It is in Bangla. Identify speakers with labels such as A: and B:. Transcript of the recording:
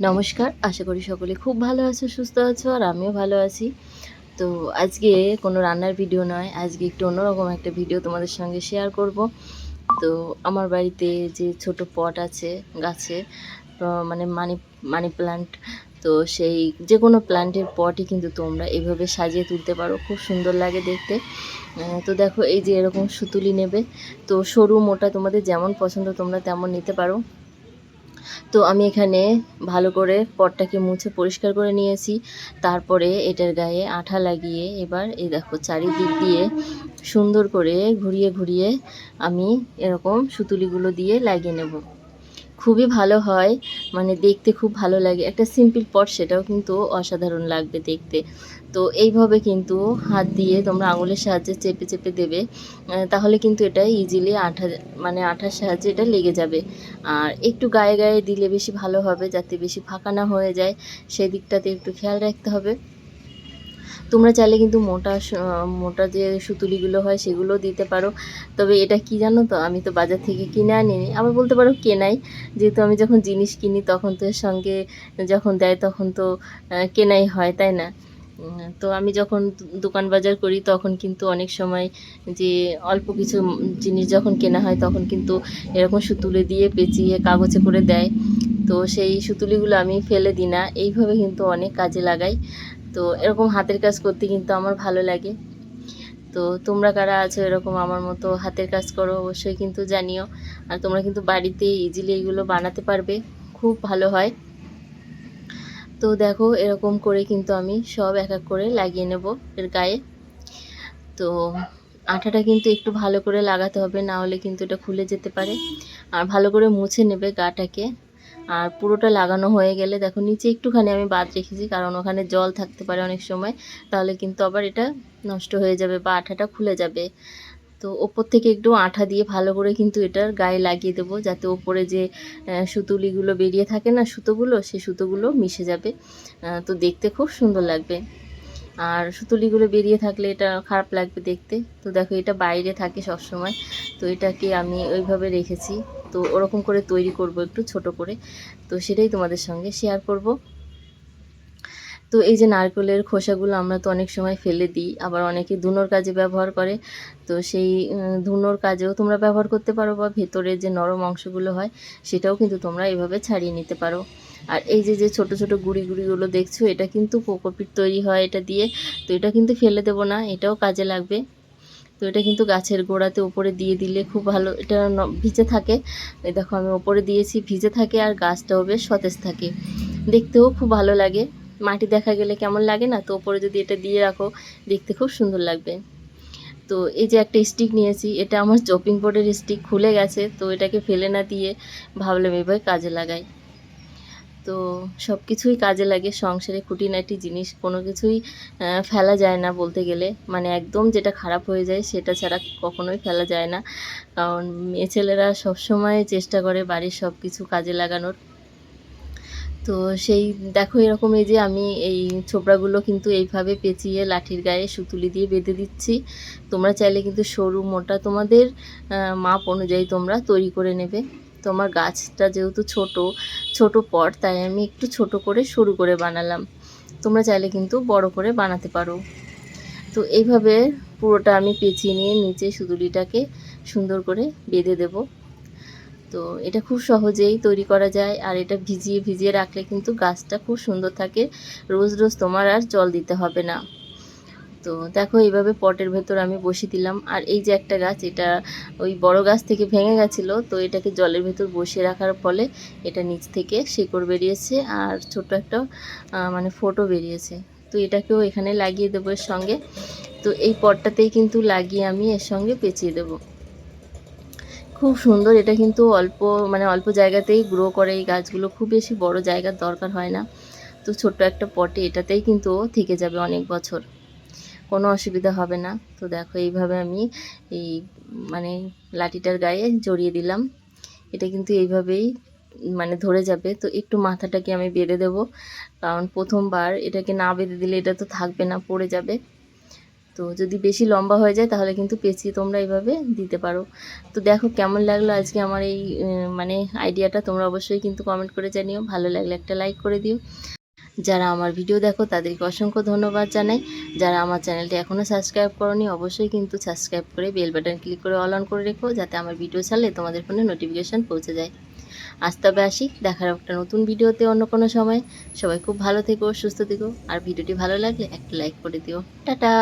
A: নমস্কার, আশা করি সকলে খুব ভালো আছো, সুস্থ আছো, আর আমিও ভালো আছি। তো আজকে কোনো রান্নার ভিডিও নয়, আজকে একটু অন্যরকম একটা ভিডিও তোমাদের সঙ্গে শেয়ার করব। তো আমার বাড়িতে যে ছোট পট আছে গাছে মানে মানি মানি প্লান্ট তো সেই যে কোনো প্লান্টের পটই কিন্তু তোমরা এইভাবে সাজিয়ে তুলতে পারো, খুব সুন্দর লাগে দেখতে। তো দেখো এই যে এরকম সুতুলি নেবে, তো সরু মোটা তোমাদের যেমন পছন্দ তোমরা তেমন নিতে পারো। তো আমি এখানে ভালো করে পটটাকে মুছে পরিষ্কার করে নিয়েছি। তারপরে এটার গায়ে আঠা লাগিয়ে এবার এই দেখো চারিদিক দিয়ে সুন্দর করে ঘুরিয়ে ঘুরিয়ে আমি এরকম সুতুলিগুলো দিয়ে লাগিয়ে নেব। খুবই ভালো হয় মানে দেখতে খুব ভালো লাগে। একটা সিম্পল পট সেটাও কিন্তু অসাধারণ লাগবে দেখতে। তো এইভাবে কিন্তু হাত দিয়ে তোমরা আঙুলের সাহায্যে চেপে চেপে দেবে তাহলে কিন্তু এটা ইজিলি আঠা মানে আঠার সাহায্যে এটা লেগে যাবে। আর একটু গায়ে গায়ে দিলে বেশি ভালো হবে, যাতে বেশি ফাঁকা না হয়ে যায় সেই দিকটাতে একটু খেয়াল রাখতে হবে। তোমরা চাইলে কিন্তু মোটা মোটা যে সুতুলিগুলো হয় সেগুলো দিতে পারো। তবে এটা কি জানো তো, আমি তো বাজার থেকে কিনে আনিনি। আবার বলতে পারো কেনাই যেহেতু আমি যখন জিনিস কিনি তখন তো এর সঙ্গে যখন দেয় তখন তো কেনাই হয়, তাই না? তো আমি যখন দোকান বাজার করি, তখন কিন্তু অনেক সময় যে অল্প কিছু জিনিস যখন কেনা হয়, তখন কিন্তু এরকম সুতুলে দিয়ে পেঁচিয়ে কাগজে করে দেয়। তো সেই সুতুলিগুলো আমি ফেলে দিই না। এইভাবে কিন্তু অনেক কাজে লাগাই। তো এরকম হাতের কাজ করতে কিন্তু আমার ভালো লাগে। তো তোমরা কারা আছো এরকম আমার মতো হাতের কাজ করো, অবশ্যই কিন্তু জানিও। আর তোমরা কিন্তু বাড়িতে ইজিলি এগুলো বানাতে পারবে। খুব ভালো হয়। তো দেখো এরকম করে কিন্তু আমি সব এক এক করে লাগিয়ে নেব এর গায়ে। তো আঠাটা কিন্তু একটু ভালো করে লাগাতে হবে, না হলে কিন্তু এটা খুলে যেতে পারে। আর ভালো করে মুছে নেবে গাটাকে। আর পুরোটা লাগানো হয়ে গেলে দেখো নিচে একটুখানি আমি বাদ রেখেছি, কারণ ওখানে জল থাকতে পারে অনেক সময়। তাহলে কিন্তু আবার এটা নষ্ট হয়ে যাবে বা আঠাটা খুলে যাবে। তো ওপর থেকে একটু আঠা দিয়ে ভালো করে কিন্তু এটার গায়ে লাগিয়ে দেবো, যাতে ওপরে যে সুতুলিগুলো বেরিয়ে থাকে না সুতোগুলো সে সুতোগুলো মিশে যাবে। তো দেখতে খুব সুন্দর লাগবে। আর সুতুলিগুলো বেরিয়ে থাকলে এটা খারাপ লাগবে দেখতে। তো দেখো এটা বাইরে থাকে সব সময় তো এটাকে আমি ওইভাবে রেখেছি। তো ওরকম করে তৈরি করব একটু ছোট করে। তো সেটাই তোমাদের সঙ্গে শেয়ার করব। তো এই যে নারকেলের খোসাগুলো আমরা তো অনেক সময় ফেলে দিই, আবার অনেকে ধুনোর কাজে ব্যবহার করে। তো সেই ধুনোর কাজেও তোমরা ব্যবহার করতে পারো বা ভেতরে যে নরম অংশগুলো হয়, সেটাও কিন্তু তোমরা এভাবে ছাড়িয়ে নিতে পারো। আর এই যে যে ছোট ছোট গুড়ি, গুড়িগুলো দেখছ, এটা কিন্তু কোকোপিট তৈরি হয় এটা দিয়ে। তো এটা কিন্তু ফেলে দেবো না, এটাও কাজে লাগবে। তো এটা কিন্তু গাছের গোড়াতে উপরে দিয়ে দিলে খুব ভালো, এটা ভিজে থাকে। দেখো আমি ওপরে দিয়েছি, ভিজে থাকে আর গাছটাও বেশ সতেজ থাকে। দেখতেও খুব ভালো লাগে। মাটি দেখা গেলে কেমন লাগে না? তো ওপরে যদি এটা দিয়ে রাখো, দেখতে খুব সুন্দর লাগবে। তো এই যে একটা স্টিক নিয়েছি, এটা আমার চপিং বোর্ডের স্টিক খুলে গেছে, তো এটাকে ফেলে না দিয়ে ভাবলাম এবার কাজে লাগাই। তো সব কিছুই কাজে লাগে, সংসারে খুঁটিনাটি জিনিস কোনো কিছুই ফেলা যায় না বলতে গেলে। মানে একদম যেটা খারাপ হয়ে যায়, সেটা ছাড়া কখনোই ফেলা যায় না। কারণ মেয়ে ছেলেরা সবসময় চেষ্টা করে বাড়ির সব কিছু কাজে লাগানোর। তো সেই দেখো এরকম এই যে আমি এই ছোবড়াগুলো কিন্তু এইভাবে পেঁচিয়ে লাঠির গায়ে সুতুলি দিয়ে বেঁধে দিচ্ছি। তোমরা চাইলে কিন্তু সরু মোটা তোমাদের মাপ অনুযায়ী তোমরা তৈরি করে নেবে। তোমার গাছটা যেহেতু ছোট ছোট পট, তাই আমি একটু ছোট করে সরু করে বানালাম। তোমরা চাইলে কিন্তু বড় করে বানাতে পারো। তো এইভাবে পুরোটা আমি পেঁচিয়ে নিয়ে নিচে সুতুলিটাকে সুন্দর করে বেঁধে দেবো। তো এটা খুব সহজেই তৈরি করা যায় আর এটা ভিজিয়ে ভিজিয়ে রাখলে কিন্তু গাছটা খুব সুন্দর থাকে। রোজ রোজ তোমার আর জল দিতে হবে না। তো দেখো এইভাবে পটের ভেতর আমি বসিয়ে দিলাম। আর এই যে একটা গাছ, এটা ওই বড় গাছ থেকে ভেঙে গেছিল, তো এটাকে জলের ভেতর বসিয়ে রাখার ফলে এটা নিচ থেকে শেকড় বেরিয়েছে আর ছোট একটা মানে ফোটো বেরিয়েছে। তো এটাকেও এখানে লাগিয়ে দেবো এর সঙ্গে। তো এই পটটাতেই কিন্তু লাগিয়ে আমি এর সঙ্গে পেঁচিয়ে দেবো। খুব সুন্দর। এটা কিন্তু অল্প মানে অল্প জায়গাতেই গ্রো করে এই গাছগুলো। খুব বেশি বড় জায়গার দরকার হয় না। তো ছোট্ট একটা পটে এটাতেই কিন্তু থেকে যাবে অনেক বছর। কোনো অসুবিধা হবে না। তো দেখো এইভাবে আমি এই মানে লাঠিটার গায়ে জড়িয়ে দিলাম। এটা কিন্তু এইভাবেই মানে ধরে যাবে। তো একটু মাথাটাকে আমি বেঁধে দেবো। কারণ প্রথমবার এটাকে না বেঁধে দিলে এটা তো থাকবে না, পড়ে যাবে। তো যদি বেশি লম্বা হয়ে যায়, তাহলে কিন্তু পেঁচিয়ে তোমরা এইভাবে দিতে পারো। তো দেখো কেমন লাগল আজকে আমার এই মানে আইডিয়াটা, তোমরা অবশ্যই কিন্তু কমেন্ট করে জানিও। ভালো লাগলে একটা লাইক করে দিও। যারা আমার ভিডিও দেখো, তাদেরকে অসংখ্য ধন্যবাদ জানাই। যারা আমার চ্যানেলটি এখনও সাবস্ক্রাইব করনি, অবশ্যই কিন্তু সাবস্ক্রাইব করে বেল বাটন ক্লিক করে অল অন করে রেখো, যাতে আমার ভিডিও ছাড়লে তোমাদের ফোনে নোটিফিকেশান পৌঁছে যায়। আজ তবে আসি, দেখার একটা নতুন ভিডিওতে অন্য কোনো সময়। সবাই খুব ভালো থেকো, সুস্থ থেকো। আর ভিডিওটি ভালো লাগলে একটা লাইক করে দিও। টাটা!